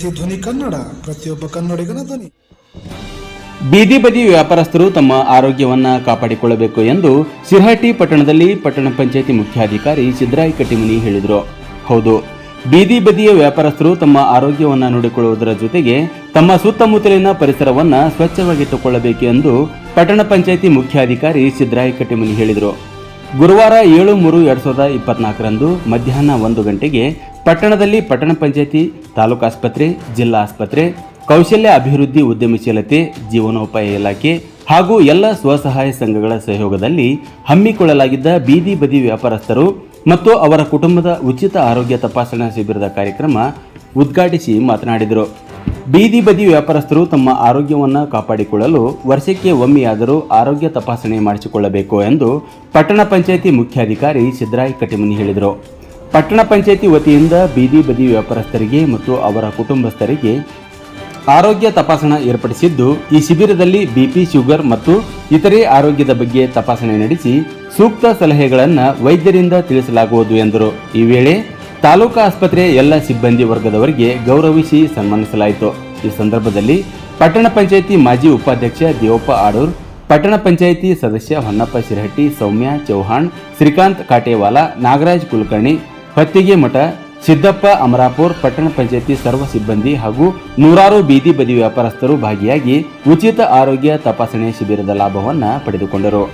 C ಧ್ವನಿ ಕನ್ನಡ, ಪ್ರತಿಯೊಬ್ಬ ಕನ್ನಡಿಗನ ಧ್ವನಿ. ಬೀದಿ ಬದಿ ವ್ಯಾಪಾರಸ್ಥರು ತಮ್ಮ ಆರೋಗ್ಯವನ್ನ ಕಾಪಾಡಿಕೊಳ್ಳಬೇಕು ಎಂದು ಸಿರ್ಹಟ್ಟಿ ಪಟ್ಟಣದಲ್ಲಿ ಪಟ್ಟಣ ಪಂಚಾಯತಿ ಮುಖ್ಯಾಧಿಕಾರಿ ಸಿದ್ದರಾಯ್ ಕಟ್ಟಿಮನಿ ಹೇಳಿದರು. ಹೌದು, ಬೀದಿ ಬದಿಯ ವ್ಯಾಪಾರಸ್ಥರು ತಮ್ಮ ಆರೋಗ್ಯವನ್ನು ನೋಡಿಕೊಳ್ಳುವುದರ ಜೊತೆಗೆ ತಮ್ಮ ಸುತ್ತಮುತ್ತಲಿನ ಪರಿಸರವನ್ನು ಸ್ವಚ್ಛವಾಗಿಟ್ಟುಕೊಳ್ಳಬೇಕು ಎಂದು ಪಟ್ಟಣ ಪಂಚಾಯತಿ ಮುಖ್ಯಾಧಿಕಾರಿ ಸಿದ್ದರಾಯ್ ಕಟ್ಟಿಮನಿ ಹೇಳಿದರು. ಗುರುವಾರ ಏಳು ಮೂರು ಎರಡು ಸಾವಿರದ ಇಪ್ಪತ್ನಾಲ್ಕರಂದು ಮಧ್ಯಾಹ್ನ ಒಂದು ಗಂಟೆಗೆ ಪಟ್ಟಣದಲ್ಲಿ ಪಟ್ಟಣ ಪಂಚಾಯಿತಿ, ತಾಲೂಕು ಆಸ್ಪತ್ರೆ, ಜಿಲ್ಲಾ ಆಸ್ಪತ್ರೆ, ಕೌಶಲ್ಯ ಅಭಿವೃದ್ಧಿ ಉದ್ಯಮಶೀಲತೆ ಜೀವನೋಪಾಯ ಇಲಾಖೆ ಹಾಗೂ ಎಲ್ಲ ಸ್ವಸಹಾಯ ಸಂಘಗಳ ಸಹಯೋಗದಲ್ಲಿ ಹಮ್ಮಿಕೊಳ್ಳಲಾಗಿದ್ದ ಬೀದಿ ಬದಿ ವ್ಯಾಪಾರಸ್ಥರು ಮತ್ತು ಅವರ ಕುಟುಂಬದ ಉಚಿತ ಆರೋಗ್ಯ ತಪಾಸಣಾ ಶಿಬಿರದ ಕಾರ್ಯಕ್ರಮ ಉದ್ಘಾಟಿಸಿ ಮಾತನಾಡಿದರು. ಬೀದಿ ಬದಿ ವ್ಯಾಪಾರಸ್ಥರು ತಮ್ಮ ಆರೋಗ್ಯವನ್ನು ಕಾಪಾಡಿಕೊಳ್ಳಲು ವರ್ಷಕ್ಕೆ ಒಮ್ಮೆಯಾದರೂ ಆರೋಗ್ಯ ತಪಾಸಣೆ ಮಾಡಿಸಿಕೊಳ್ಳಬೇಕು ಎಂದು ಪಟ್ಟಣ ಪಂಚಾಯಿತಿ ಮುಖ್ಯಾಧಿಕಾರಿ ಸಿದ್ದರಾಯ್ ಕಟಿಮನಿ ಹೇಳಿದರು. ಪಟ್ಟಣ ಪಂಚಾಯಿತಿ ವತಿಯಿಂದ ಬೀದಿ ಬದಿ ವ್ಯಾಪಾರಸ್ಥರಿಗೆ ಮತ್ತು ಅವರ ಕುಟುಂಬಸ್ಥರಿಗೆ ಆರೋಗ್ಯ ತಪಾಸಣಾ ಏರ್ಪಡಿಸಿದ್ದು, ಈ ಶಿಬಿರದಲ್ಲಿ ಬಿಪಿ ಶುಗರ್ ಮತ್ತು ಇತರೆ ಆರೋಗ್ಯದ ಬಗ್ಗೆ ತಪಾಸಣೆ ನಡೆಸಿ ಸೂಕ್ತ ಸಲಹೆಗಳನ್ನು ವೈದ್ಯರಿಂದ ತಿಳಿಸಲಾಗುವುದು ಎಂದರು. ಈ ವೇಳೆ ತಾಲೂಕು ಆಸ್ಪತ್ರೆಯ ಎಲ್ಲ ಸಿಬ್ಬಂದಿ ವರ್ಗದವರಿಗೆ ಗೌರವಿಸಿ ಸನ್ಮಾನಿಸಲಾಯಿತು. ಈ ಸಂದರ್ಭದಲ್ಲಿ ಪಟ್ಟಣ ಪಂಚಾಯಿತಿ ಮಾಜಿ ಉಪಾಧ್ಯಕ್ಷ ದೇವಪ್ಪ ಆಡೂರ್, ಪಟ್ಟಣ ಪಂಚಾಯಿತಿ ಸದಸ್ಯ ಹೊನ್ನಪ್ಪ ಶಿರಹಟ್ಟಿ, ಸೌಮ್ಯ ಚೌಹಾಣ್, ಶ್ರೀಕಾಂತ್ ಕಾಟೇವಾಲ, ನಾಗರಾಜ್ ಕುಲಕರ್ಣಿ, ಹೊತ್ತಿಗೆ ಮಠ, ಸಿದ್ದಪ್ಪ ಅಮರಾಪುರ್, ಪಟ್ಟಣ ಪಂಚಾಯಿತಿ ಸರ್ವ ಸಿಬ್ಬಂದಿ ಹಾಗೂ ನೂರಾರು ಬೀದಿ ಬದಿ ವ್ಯಾಪಾರಸ್ಥರು ಭಾಗಿಯಾಗಿ ಉಚಿತ ಆರೋಗ್ಯ ತಪಾಸಣೆ ಶಿಬಿರದ ಲಾಭವನ್ನು ಪಡೆದುಕೊಂಡರು.